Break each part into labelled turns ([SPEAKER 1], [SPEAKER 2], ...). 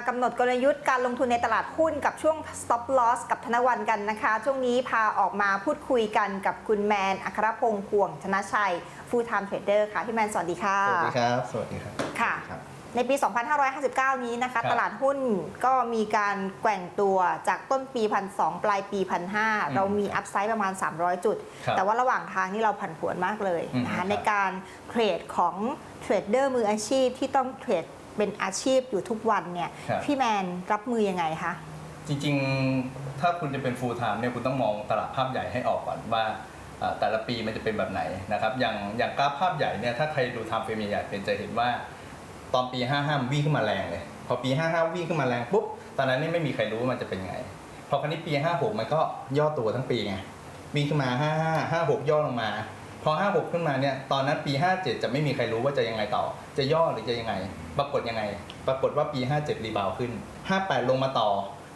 [SPEAKER 1] มากำหนดกลยุทธ์การลงทุนในตลาดหุ้นกับช่วง stop loss กับธนวันกันนะคะ ช่วงนี้พาออกมาพูดคุยกันกับคุณแมน อัครพงษ์พวงธนชัย full time trader ค่ะ พี่แมน สวัสดีค่ะ
[SPEAKER 2] สวัสดีครับ สวัสดีครับ
[SPEAKER 1] ค่ะ
[SPEAKER 2] ครับ
[SPEAKER 1] ในปี 2559 นี้นะคะ
[SPEAKER 2] ครับ
[SPEAKER 1] ตลาดหุ้นก็มีการแกว่งตัวจากต้นปีพันสปลายปีพันห
[SPEAKER 2] อืม
[SPEAKER 1] เรามีอัพไซด์ประมาณ 300 จุด
[SPEAKER 2] ครับ
[SPEAKER 1] แต่ว่าระหว่างทางนี่เราผันผวนมากเลยนะ
[SPEAKER 2] อืมครั
[SPEAKER 1] คะ
[SPEAKER 2] บ
[SPEAKER 1] ในการเทรดของเทรดเดอร์มืออาชีพที่ต้องเทรด เป็นอาชีพอยู่ทุกวันเนี่ย
[SPEAKER 2] ครับ
[SPEAKER 1] พี่แมนรับมือยังไงคะ
[SPEAKER 2] จริงๆ ถ้าคุณจะเป็น full time เนี่ยคุณต้องมองตลาดภาพใหญ่ให้ออกก่อนว่าเอ่อแต่ละปีมันจะเป็นแบบไหนนะครับอย่างอย่างกราฟภาพใหญ่เนี่ยถ้าใครดูไทม์เฟรมใหญ่ๆเป็นจะเห็นว่า ตอนปี 55มันวิ่งขึ้นมาแรงเลย พอปี 55 วิ่งขึ้นมาแรงปุ๊บ ตอนนั้นนี่ไม่มีใครรู้ว่ามันจะเป็นไง พอครั้นี้ปี 56 มันก็ย่อตัวทั้งปีไง วิ่งขึ้นมา 55 56 ย่อลงมา พอ 56 ขึ้นมาเนี่ยตอนนั้นปี 57 จะไม่มีใครรู้ว่าจะยังไงต่อ จะย่อหรือจะยังไง ปรากฏยังไง ปรากฏว่าปี 57 รีบาวด์ขึ้น 58 ลงมาต่อ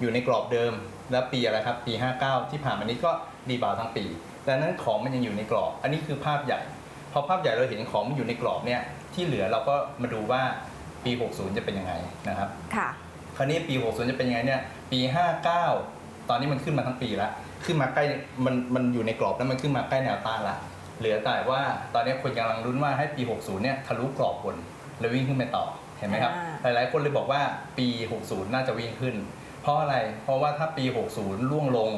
[SPEAKER 2] อยู่ในกรอบเดิม แล้วปีอะไรครับปี 59 ที่ผ่านมานี้ก็รีบาวด์ทั้งปีดังนั้นของมันยังอยู่ในกรอบ อันนี้คือภาพใหญ่ พอภาพใหญ่เราเห็นของมันอยู่ในกรอบเนี่ยที่เหลือเราก็มาดูว่าปี 60 จะเป็นยังไงนะครับ
[SPEAKER 1] ค่ะ
[SPEAKER 2] คราวนี้ปี 60 จะเป็นยังไงเนี่ยปี 59 ตอนนี้มันขึ้นมาทั้งปีแล้วขึ้นมาใกล้มันมันอยู่ในกรอบแล้วมันขึ้นมาใกล้แนวต้านละ เหลือแต่ว่าตอนนี้คนกำลังรุ้นว่าให้ปี 60 เนี่ยทะลุกรอบบนแล้ววิ่งขึ้นไปต่อเห็นไหมครับ หลายๆ คนเลยบอกว่าปี 60 น่าจะวิ่งขึ้น เพราะอะไรเพราะว่าถ้าปี 60 ล่วงลง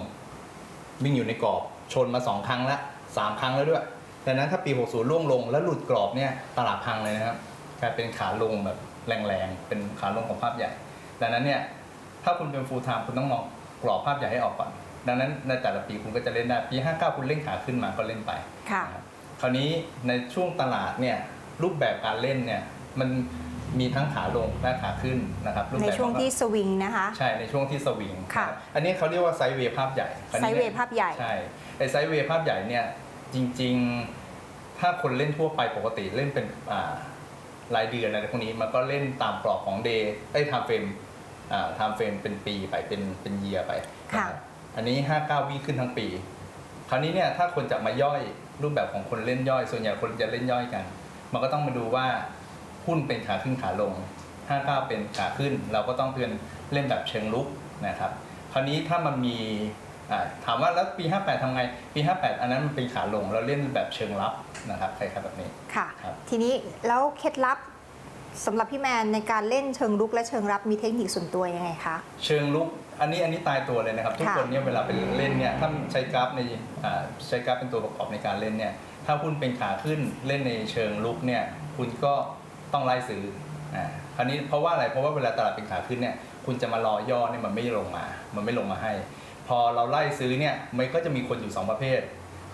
[SPEAKER 2] วิ่งอยู่ในกรอบชนมา 2 ครั้งละ 3 ครั้งแล้วด้วยดังนั้นถ้าปี 60 ล่วงลง แล้วหลุดกรอบเนี่ยตลาดพังเลยนะครับกลายเป็นขาลงแบบแรงๆเป็นขาลงของภาพใหญ่ ดังนั้นเนี่ยถ้าคุณเป็น full time คุณต้องมองกรอบภาพใหญ่ให้ออกก่อน ดังนั้นในแต่ละปีคุณก็จะเล่นได้ปี 59 คุณเล่นขาขึ้นมาก็เล่นไป
[SPEAKER 1] ค่ะ
[SPEAKER 2] นะครับคราวนี้ในช่วงตลาดเนี่ยรูปแบบการเล่นเนี่ยมันมีทั้งขาลงและขาขึ้นนะครับรูป
[SPEAKER 1] ใน
[SPEAKER 2] แบบ
[SPEAKER 1] ช่วง
[SPEAKER 2] ของ
[SPEAKER 1] ที่สวิงนะคะ
[SPEAKER 2] ใช่ในช่วงที่สวิง
[SPEAKER 1] ค่ะ
[SPEAKER 2] นะครับอันนี้เขาเรียกว่าไซด์เวย์ภาพใหญ่คราว
[SPEAKER 1] ไซ
[SPEAKER 2] นี้
[SPEAKER 1] ด์เวย์ภาพใหญ่
[SPEAKER 2] ใช่ไอไซด์เวย์ภาพใหญ่เนี่ยจริงๆถ้าคนเล่นทั่วไปปกติเล่นเป็นอ่ารายเดือนอะไรพวกนี้มันก็เล่นตามกรอบของเดย์ไอ้ไทม์เฟรมอ่าไทม์เฟรมเป็นปีไปเป็นเป็นเยียไป
[SPEAKER 1] ค่ะ
[SPEAKER 2] นะครับ อันนี้ 59 วิ่งขึ้นทั้งปี คราวนี้เนี่ยถ้าคนจะมาย่อยรูปแบบของคนเล่นย่อย ส่วนใหญ่คนจะเล่นย่อยกัน มันก็ต้องมาดูว่าหุ้นเป็นขาขึ้นขาลง 59 เป็นขาขึ้น เราก็ต้องเตือนเล่นแบบเชิงลุกนะครับ คราวนี้ถ้ามันมีอ่าถามว่าแล้วปี 58ทำไง ปี 58 อันนั้นมันเป็นขาลง เราเล่นแบบเชิงรับนะครับคล้ายๆแบบนี้
[SPEAKER 1] ค่ะ
[SPEAKER 2] ครับ
[SPEAKER 1] ทีนี้แล้วเคล็ดลับสำหรับพี่แมนในการเล่นเชิงรุกและเชิงรับมีเทคนิคส่วนตัวยังไงคะ
[SPEAKER 2] เชิงลุก อันนี้อันนี้ตายตัวเลยนะครับ ทุก
[SPEAKER 1] ค่ะ
[SPEAKER 2] คนเนี่ยเวลาไปเล่นเนี่ยถ้าใช้กราฟในอ่าใช้กราฟเป็นตัวประกอบในการเล่นเนี่ยถ้าหุ้นเป็นขาขึ้นเล่นในเชิงลุกเนี่ยคุณก็ต้องไล่ซื้ออ่าคราวนี้เพราะว่าอะไรเพราะว่าเวลาตลาดเป็นขาขึ้นเนี่ยคุณจะมารอย่อเนี่ยมันไม่ลงมา มันไม่ลงมาให้ พอเราไล่ซื้อเนี่ยมันก็จะมีคนอยู่สองประเภท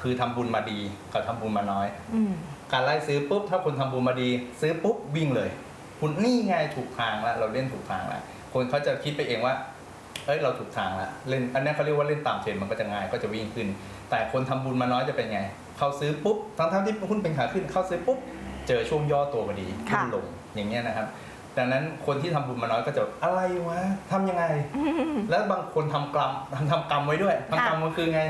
[SPEAKER 2] คือทำบุญมาดีกับทำบุญมาน้อย
[SPEAKER 1] อืม
[SPEAKER 2] การไล่ซื้อปุ๊บถ้าคนทำบุญมาดี ซื้อปุ๊บวิ่งเลยคุณนี่ไงถูกทางแล้วเราเล่นถูกทางแล้วคนเขาจะคิดไปเองว่า เอ้ยเราถูกทางแล้วเล่นอันนี้เขาเรียกว่าเล่นตามเทรนด์มันก็จะง่ายก็จะวิ่งขึ้น แต่คนทำบุญมาน้อยจะเป็นไง เขาซื้อปุ๊บทั้งๆที่หุ้นเป็นขาขึ้นเข้าซื้อปุ๊บเจอช่วงย่อตัวพอดี
[SPEAKER 1] ค่ะ
[SPEAKER 2] ขึ้นลงอย่างเงี้ยนะครับดังนั้นคนที่ทำบุญมาน้อยก็จะอะไรวะทำยังไง แล้วบางคนทำกรรมทำทำกรรมไว้ด้วยทำกรรมก็คือไง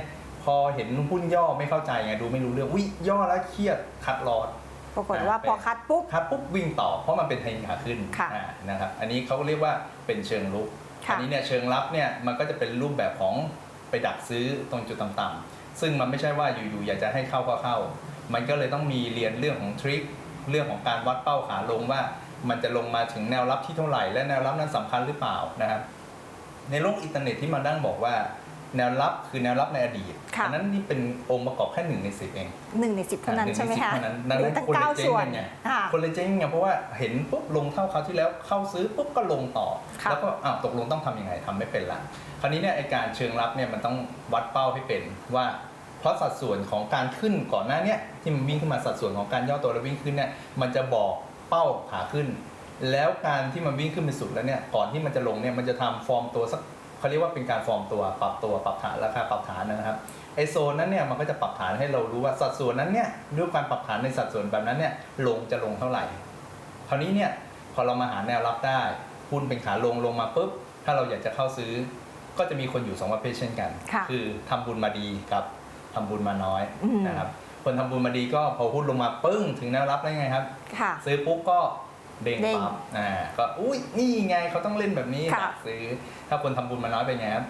[SPEAKER 2] พอเห็นหุ้นย่อไม่เข้าใจไงดูไม่รู้เรื่องวิย่อแล้วเครียดขัดลอด
[SPEAKER 1] ปรากฏว่า
[SPEAKER 2] อ่า
[SPEAKER 1] พอคัดปุ๊บ
[SPEAKER 2] ครับปุ๊บวิ่งต่อเพราะมันเป็นเทรนขาขึ้น
[SPEAKER 1] ค่ะ
[SPEAKER 2] อ่านะครับอันนี้เขาเรียกว่าเป็นเชิงลุก
[SPEAKER 1] ค่ะ
[SPEAKER 2] อันี้เนี่ยเชิงรับเนี่ยมันก็จะเป็นรูปแบบของไปดักซื้อตรงจุดต่ำๆซึ่งมันไม่ใช่ว่าอยู่ๆอยากจะให้เข้าก็เข้า มันก็เลยต้องมีเรียนเรื่องของทริคเรื่องของการวัดเป้าขาลงว่า มันจะลงมาถึงแนวรับที่เท่าไหร่ และแนวรับนั้นสำคัญหรือเปล่านะครับในโลกอินเทอร์เน็ตที่มาดั้งบอกว่า แนวรับคือแนวรับในอดีต
[SPEAKER 1] ค่ะ
[SPEAKER 2] อันั้นนี่เป็นองค์ประกอบแค่หนึ่งในสิบเอง
[SPEAKER 1] หนึ่งในสิบเท่านั้น
[SPEAKER 2] อ่
[SPEAKER 1] ใช่ไหมคะ
[SPEAKER 2] นึ่งในสิบเท่านั้นดังนั้น
[SPEAKER 1] ตั้ง
[SPEAKER 2] คนเล
[SPEAKER 1] เก้าย
[SPEAKER 2] เจ๊ง
[SPEAKER 1] ส่วน
[SPEAKER 2] กันไง
[SPEAKER 1] ค่ะ
[SPEAKER 2] คนเลยเจ๊งไงเพราะว่าเห็นปุ๊บลงเท่าคราวที่แล้วเข้าซื้อปุ๊บก็ลงต่อ
[SPEAKER 1] ค่ะ
[SPEAKER 2] แล้วก็อ้าวตกลงต้องทำยังไงทำไม่เป็นละคราวนี้เนี่ยไอการเชิงรับเนี่ยมันต้องวัดเป้าให้เป็นว่าเพราะสัดส่วนของการขึ้นก่อนหน้าเนี้ที่มันวิ่งขึ้นมาสัดส่วนของการย่อตัวแล้ววิ่งขึ้นเนี่ยมันจะบอกเป้าขาขึ้น แล้วการที่มันวิ่งขึ้นไปสุดแล้วเนี่ยก่อนที่มันจะลงเนี่ยมันจะทำฟอร์มตัวสัก เขาเรียกว่าเป็นการฟอร์มตัวปรับตัวปรับฐานราคาปรับฐานนะครับไอโซนนั้นเนี่ยมันก็จะปรับฐานให้เรารู้ว่าสัดส่วนนั้นเนี่ยด้วยการปรับฐานในสัดส่วนแบบนั้นเนี่ยลงจะลงเท่าไหร่คราวนี้เนี่ยพอเรามาหาแนวรับได้หุ้นเป็นขาลงลงมาปุ๊บถ้าเราอยากจะเข้าซื้อ ก็จะมีคนอยู่สองประเภทเช่นกัน
[SPEAKER 1] ค่ะ
[SPEAKER 2] อทำบุญมาดีกับทำบุญมาน้อย
[SPEAKER 1] อืม
[SPEAKER 2] นะครับคนทำบุญมาดีก็พอหุ้นลงมาปึ้งถึงแนวรับได้ไงครับ
[SPEAKER 1] ค่ะ
[SPEAKER 2] ซื้อปุ๊บก็ เด้ง
[SPEAKER 1] เด้ง
[SPEAKER 2] ปั๊บอ่าก็อุ้ยนี่ไงเขาต้องเล่นแบบนี้
[SPEAKER 1] ค่ะ
[SPEAKER 2] อยากซื้อถ้าคนทำบุญมาน้อยเป็นไงครับ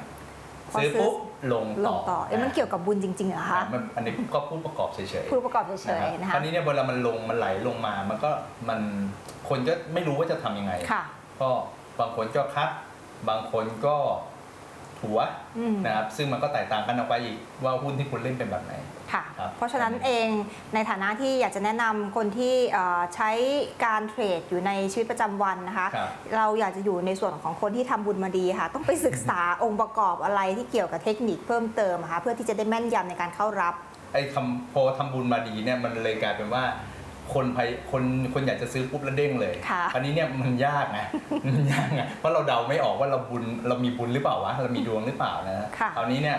[SPEAKER 1] พอ
[SPEAKER 2] ซื้อ
[SPEAKER 1] ซื้อ
[SPEAKER 2] ปุ๊บลง
[SPEAKER 1] ล
[SPEAKER 2] ต่
[SPEAKER 1] งต่อเอ๊ะมันเกี่ยวกับบุญจริงๆเหรอคะ
[SPEAKER 2] มันอันนี้ก็พูดประกอบเฉยๆ
[SPEAKER 1] ผู้ประกอบเฉยๆ
[SPEAKER 2] นะ
[SPEAKER 1] นะ
[SPEAKER 2] ค
[SPEAKER 1] คะ
[SPEAKER 2] ราวนี้เนี่ยเวลามันลงมันไหลลงมา มันก็มันคนก็ไม่รู้ว่าจะทำยังไง
[SPEAKER 1] ค่ะ
[SPEAKER 2] ก็บางคนก็คัด บางคนก็ถัว
[SPEAKER 1] อืม
[SPEAKER 2] นะครับ ซึ่งมันก็แตกต่างกันออกไปอีกว่าหุ้นที่คุณเล่นเป็นแบบไหน
[SPEAKER 1] ค่ะ
[SPEAKER 2] ครับ
[SPEAKER 1] เพราะฉะนั้นเองในฐานะที่อยากจะแนะนำคนที่เอ่อใช้การเทรดอยู่ในชีวิตประจำวันนะคะ
[SPEAKER 2] ครับ
[SPEAKER 1] เราอยากจะอยู่ในส่วนของคนที่ทำบุญมาดีค่ะ ต้องไปศึกษาองค์ประกอบอะไรที่เกี่ยวกับเทคนิคเพิ่มเติมอะค่ะเพื่อที่จะได้แม่นยำในการเข้ารับ
[SPEAKER 2] ไอ้คำพอทำบุญมาดีเนี่ยมันเลยกลายเป็นว่าคนพยคนคนอยากจะซื้อปุ๊บแล้วเด้งเลย
[SPEAKER 1] ค่ะ
[SPEAKER 2] อันนี้เนี่ยมันยากนะมันยากไงเพราะเราเดาไม่ออกว่าเราบุญเรามีบุญหรือเปล่าวะเรามีดวงหรือเปล่านะ
[SPEAKER 1] ค่ะ
[SPEAKER 2] คราวนี้เนี่ย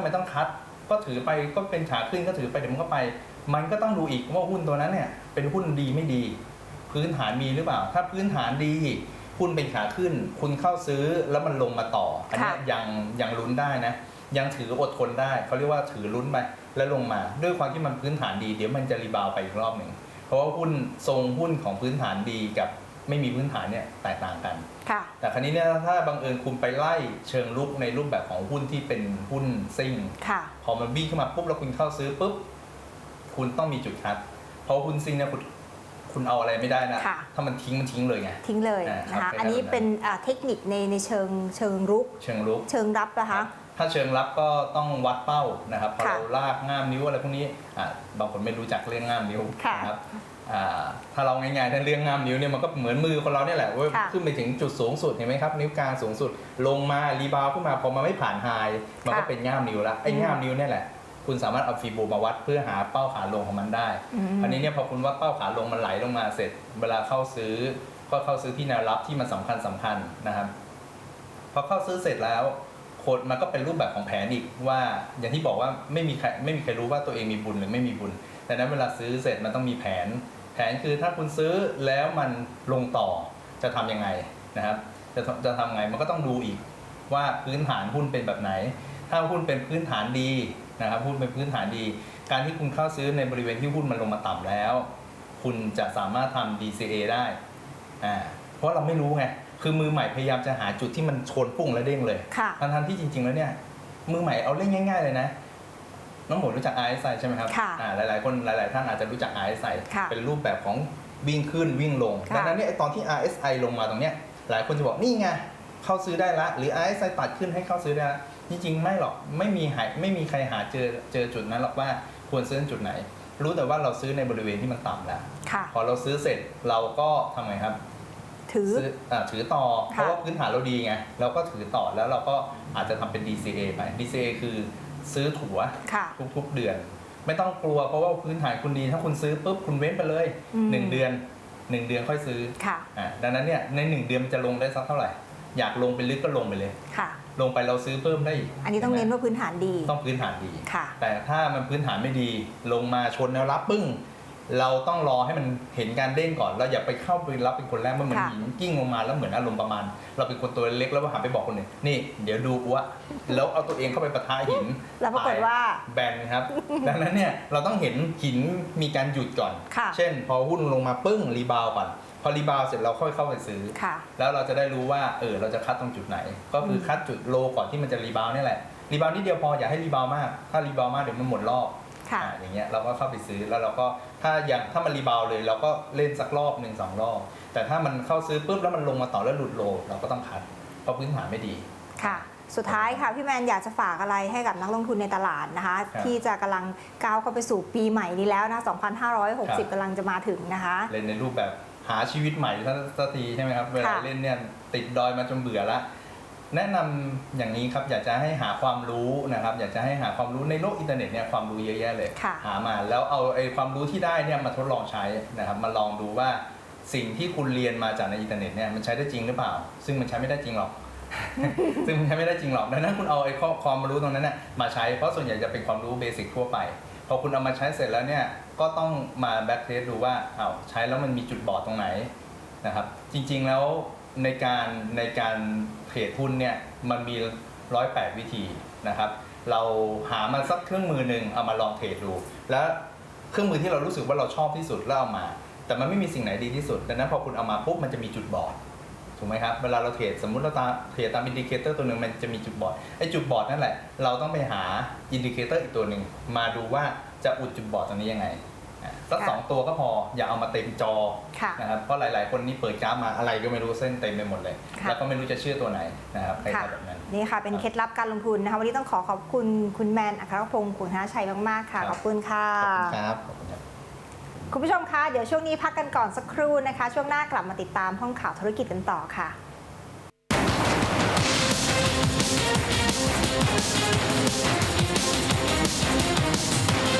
[SPEAKER 2] ำไมต้องคัด ก็ถือไปก็เป็นขาขึ้นก็ถือไปเดี๋ยวมันก็ไป มันก็ต้องดูอีกว่าหุ้นตัวนั้นเนี่ย เป็นหุ้นดีไม่ดี พื้นฐานมีหรือเปล่า ถ้าพื้นฐานดีหุ้นเป็นขาขึ้น คุณเข้าซื้อแล้วมันลงมาต่อ อันเนี้ย
[SPEAKER 1] ค่ะ
[SPEAKER 2] ยังยังลุ้นได้นะ ยังถืออดทนได้เขาเรียกว่าถือลุ้นไปแล้วลงมา ด้วยความที่มันพื้นฐานดี เดี๋ยวมันจะรีบาวด์ไปอีกรอบหนึ่งเพราะว่าหุ้นทรงหุ้นของพื้นฐานดีกับ ไม่มีพื้นฐานเนี่ยแตกต่างกัน
[SPEAKER 1] ค่ะ
[SPEAKER 2] แต่คราวนี้เนี่ยถ้าบังเอิญคุณไปไล่เชิงลุกในรูปแบบของหุ้นที่เป็นหุ้นซิ่ง
[SPEAKER 1] ค่ะ
[SPEAKER 2] พอมันวิ่งขึ้นมาปุ๊บแล้วคุณเข้าซื้อปุ๊บคุณต้องมีจุดคัด เพราะหุ้นซิ่งเนี่ยคุณคุณเอาอะไรไม่ได้นะ
[SPEAKER 1] ค่ะ
[SPEAKER 2] ถ้ามันทิ้งมันทิ้งเลยไง
[SPEAKER 1] ทิ้งเลย
[SPEAKER 2] อ่าครั
[SPEAKER 1] นะ
[SPEAKER 2] บ
[SPEAKER 1] คะ
[SPEAKER 2] คล้ายๆ
[SPEAKER 1] อันนี้
[SPEAKER 2] แบบนั้น
[SPEAKER 1] เป็นอ่าเทคนิคในในเชิงเชิงรุก
[SPEAKER 2] เชิงลุก
[SPEAKER 1] เชิงรับนะคะ
[SPEAKER 2] ถ้าเชิงรับก็ต้องวัดเป้านะครับ พอ
[SPEAKER 1] ค่ะ
[SPEAKER 2] เราลากง่ามนิ้วอะไรพวกนี้อะบางคนไม่รู้จักเรื่องง่ามนิ้ว
[SPEAKER 1] ค่ะ
[SPEAKER 2] นะครับอ่า ถ้าเราง่ายๆถ้าเรื่องง่ามนิ้วเนี่ยมันก็เหมือนมือคนเราเนี่ยแหละว่า
[SPEAKER 1] ค่ะ
[SPEAKER 2] ขึ้นไปถึงจุดสูงสุดเห็นไหมครับ นิ้วกลางสูงสุด ลงมารีบาวด์ขึ้นมาพอมันไม่ผ่านไฮมันก็
[SPEAKER 1] ค่ะ
[SPEAKER 2] เป็นง่ามนิ้วแล้วไอ้
[SPEAKER 1] อืม
[SPEAKER 2] ง่ามนิ้วเนี่ยแหละคุณสามารถเอาฟีบูมาวัดเพื่อหาเป้าขาลงของมันได้
[SPEAKER 1] อืม
[SPEAKER 2] อันนี้เนี่ยพอคุณวัดเป้าขาลงมันไหลลงมาเสร็จ เวลาเข้าซื้อก็เข้าซื้อที่แนวรับที่มันสำคัญสำคัญนะครับพอเข้าซื้อเสร็จแล้วโคดมันก็เป็นรูปแบบของแผนอีกว่า อย่างที่บอกว่าไม่มีใครไม่มีใครรู้ว่าตัวเองมีบุญหรือไม่มีบุญ แต่นั้นเวลาซื้อเสร็จมันต้องมีแผน แผนคือถ้าคุณซื้อแล้วมันลงต่อจะทำยังไงนะครับ จะจะทำไงมันก็ต้องดูอีกว่าพื้นฐานหุ้นเป็นแบบไหน ถ้าหุ้นเป็นพื้นฐานดีนะครับหุ้นเป็นพื้นฐานดี การที่คุณเข้าซื้อในบริเวณที่หุ้นมันลงมาต่ำแล้ว คุณจะสามารถทำ DCA ได้อ่าเพราะเราไม่รู้ไงคือมือใหม่พยายามจะหาจุดที่มันชนปุ้งและเด้งเลย
[SPEAKER 1] ค่ะ
[SPEAKER 2] ทั้งๆที่จริง ๆ แล้วเนี่ยมือใหม่เอาเล่นง่าย ๆ เลยนะ น้องหมวยรู้จัก RSI ใช่ไหมครับ
[SPEAKER 1] ค่ะ
[SPEAKER 2] อ่าหลายๆคนหลาย ๆ ท่านอาจจะรู้จัก RSI
[SPEAKER 1] ค่ะ
[SPEAKER 2] เป็นรูปแบบของวิ่งขึ้นวิ่งลง
[SPEAKER 1] ค่ะ
[SPEAKER 2] ดังนั้นเนี่ยไอ้ตอนที่ RSI ลงมาตรงเนี้ยหลายคนจะบอกนี่ไงเข้าซื้อได้ละ หรือ RSI ตัดขึ้นให้เข้าซื้อได้ละจริงๆไม่หรอกไม่มีหายไม่มีใครหาเจอเจอจุดนั้นหรอกว่าควรซื้อจุดไหน รู้แต่ว่าเราซื้อในบริเวณที่มันต่ำแล้ว
[SPEAKER 1] ค่ะ
[SPEAKER 2] พอเราซื้อเสร็จเราก็ทำไงครับ
[SPEAKER 1] ถือ
[SPEAKER 2] ซื้ออ่าถือต่อ เพ
[SPEAKER 1] ค่ะ
[SPEAKER 2] ราะว่าพื้นฐานเราดีไง เราก็ถือต่อแล้วเราก็อาจจะทำเป็น DCA ไป DCA คือ ซื้อถัว
[SPEAKER 1] ค่ะ
[SPEAKER 2] ทุกๆเดือน ไม่ต้องกลัวเพราะว่าพื้นฐานคุณดีถ้าคุณซื้อปุ๊บคุณเว้นไปเลย
[SPEAKER 1] อืม
[SPEAKER 2] 1เดือน 1 เดือนค่อยซื้อ
[SPEAKER 1] ค่ะ
[SPEAKER 2] อ่าดังนั้นเนี่ยใน 1 เดือนมันจะลงได้สักเท่าไหร่ อยากลงไปลึกก็ลงไปเลย
[SPEAKER 1] ค่ะ
[SPEAKER 2] ลงไปเราซื้อเพิ่มได้อีก
[SPEAKER 1] อันนี้ต้องเน้น
[SPEAKER 2] ห็ไหม
[SPEAKER 1] ว่าพื้นฐานดี
[SPEAKER 2] ต้องพื้นฐานดี
[SPEAKER 1] ค่ะ
[SPEAKER 2] แต่ถ้ามันพื้นฐานไม่ดีลงมาชนแนวรับปึ้ง เราต้องรอให้มันเห็นการเด้งก่อน เราอย่าไปเข้าไปรับเป็นคนแรกมันเหมือน
[SPEAKER 1] ค่ะ
[SPEAKER 2] หินกิ้งลงมาแล้วเหมือนอารมณ์ประมาณ เราเป็นคนตัวเล็กแล้วหันไปบอกคนหนึ่งนี่เดี๋ยวดูกูว่าแล้วเอาตัวเองเข้าไปปะทะหิน
[SPEAKER 1] แล้วปรากฏว่า
[SPEAKER 2] แบนครับ ดังนั้นเนี่ยเราต้องเห็นหินมีการหยุดก่อน
[SPEAKER 1] ค่ะ
[SPEAKER 2] เช่น พอหุ้นลงมาปึ้งรีบาวก่อน พอรีบาวเสร็จเราค่อยเข้าไปซื้อ
[SPEAKER 1] ค่ะ
[SPEAKER 2] แล้วเราจะได้รู้ว่าเออเราจะคัดตรงจุดไหน ก็คือคัดจุดโลก่อนที่มันจะรีบาวนี่แหละรีบาวนิดเดียวพออย่าให้รีบาวมาก ถ้ารีบาวมากเดี๋ยวมันหมดรอบ
[SPEAKER 1] ค่ะ
[SPEAKER 2] อ่าอย่างเงี้ยเราก็เข้าไปซื้อแล้วเราก็ ถ้ายังถ้ามันรีบาวเลย เราก็เล่นสักรอบหนึ่งสองรอบ แต่ถ้ามันเข้าซื้อปุ๊บแล้วมันลงมาต่อแล้วหลุดโล เราก็ต้องคัดเพราะพื้นฐานไม่ดี
[SPEAKER 1] ค่ะ สุดท้ายค่ะ พี่แมนอยากจะฝากอะไรให้กับนักลงทุนในตลาดนะคะ
[SPEAKER 2] ครับ
[SPEAKER 1] ที่จะกำลังก้าวเข้าไปสู่ปีใหม่นี้แล้วนะ
[SPEAKER 2] ครับ
[SPEAKER 1] 2,560กำลังจะมาถึงนะคะ
[SPEAKER 2] เล่นในรูปแบบหาชีวิตใหม่สักทีใช่ไหมครับ เวลา
[SPEAKER 1] ค่ะ
[SPEAKER 2] เล่นเนี่ยติดดอยมาจนเบื่อละ แนะนำอย่างนี้ครับอยากจะให้หาความรู้นะครับอยากจะให้หาความรู้ในโลกอินเทอร์เน็ตเนี่ยความรู้เยอะแยะเลย
[SPEAKER 1] ค่ะ
[SPEAKER 2] หามาแล้วเอาไอ้ความรู้ที่ได้เนี่ยมาทดลองใช้นะครับมาลองดูว่าสิ่งที่คุณเรียนมาจากในอินเทอร์เน็ตเนี่ยมันใช้ได้จริงหรือเปล่า ซึ่งมันใช้ไม่ได้จริงหรอก ซึ่งมันใช้ไม่ได้จริงหรอกดังนั้นคุณเอาไอ้ข้อความรู้ตรงนั้นน่ะมาใช้เพราะส่วนใหญ่จะเป็นความรู้เบสิกทั่วไปพอคุณเอามาใช้เสร็จแล้วเนี่ยก็ต้องมาแบ็กเทสดูว่าอ้าวใช้แล้วมันมีจุดบอดตรงไหนนะครับจริง ๆแล้ว ในการในการเทรดหุ้นเนี่ยมันมีร้อยแปดวิธีนะครับ เราหามาสักเครื่องมือหนึ่งเอามาลองเทรดดู แล้วเครื่องมือที่เรารู้สึกว่าเราชอบที่สุดแล้วเอามา แต่มันไม่มีสิ่งไหนดีที่สุดดังนั้นพอคุณเอามาปุ๊บมันจะมีจุดบอดถูกไหมครับเวลาเราเทรดสมมุติเราตาเทรดตามอินดิเคเตอร์ตัวหนึ่งมันจะมีจุดบอดไอ้จุดบอดนั่นแหละ เราต้องไปหาอินดิเคเตอร์อีกตัวหนึ่งมาดูว่าจะอุดจุดบอดตรงนี้ยังไง สัก
[SPEAKER 1] ค่ะ
[SPEAKER 2] สองตัวก็พออย่าเอามาเต็มจอ
[SPEAKER 1] ค่ะ
[SPEAKER 2] นะครับเพราะหลาย ๆ คนนี่เปิดกราฟมาอะไรก็ไม่รู้เส้นเต็มไปหมดเลย
[SPEAKER 1] ค่ะ
[SPEAKER 2] แล้วก็ไม่รู้จะเชื่อตัวไหนนะครับใคร
[SPEAKER 1] ค่ะ
[SPEAKER 2] ทำแบบนั้น
[SPEAKER 1] นี่ค่ะเป็นเคล็ดลับการลงทุนนะคะวันนี้ต้องขอขอบคุณคุณแมนอัครพงศ์ขุนธนชัยมาก ๆ ค่ะ
[SPEAKER 2] ครับ
[SPEAKER 1] ขอบคุณค่ะ
[SPEAKER 2] ขอบคุณครับขอบคุณครับ
[SPEAKER 1] คุณผู้ชมคะเดี๋ยวช่วงนี้พักกันก่อนสักครู่นะคะ ช่วงหน้ากลับมาติดตามห้องข่าวธุรกิจกันต่อค่ะ